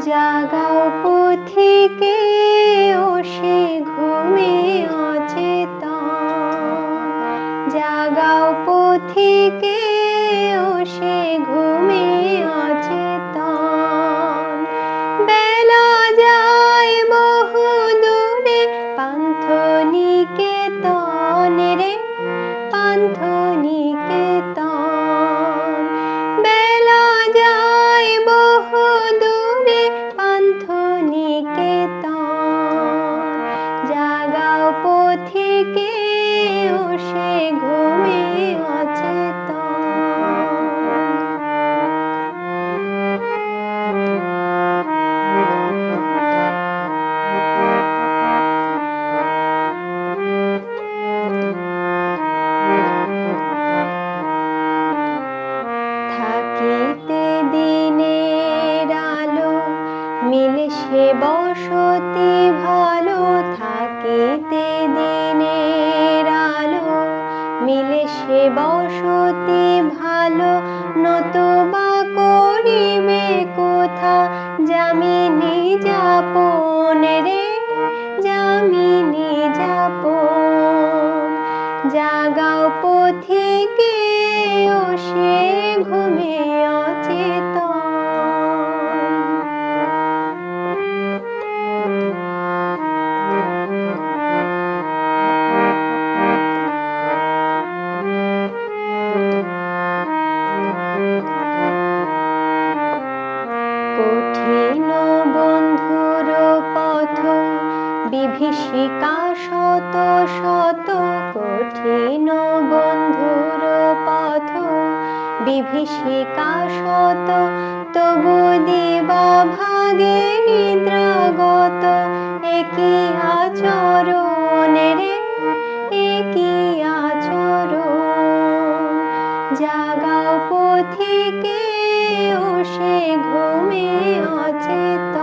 জাগাও পথিকে ও সে ঘুমে অচেতন। জাগাও পথিকে ও সে ঘুমে পথিকে ও সে ঘুমে থাকিতে দিনের আলো মিলে সে বসতি ভালো থাকিতে মিলে সে বসতি ভালো, নতুবা করিবে কোথা? জামিনী যাপন রে জামিনী যাপন। জাগাও পথিকে ও সে ঘুমে অচেতন বিভীষিকা শত শত কঠিন বন্ধুর পথ। বিভীষিকা শত, তবু দিবা ভাগে নিদ্রাগত। একই আচরণ রে, একই আচরণ। সে ঘুমে অচেতন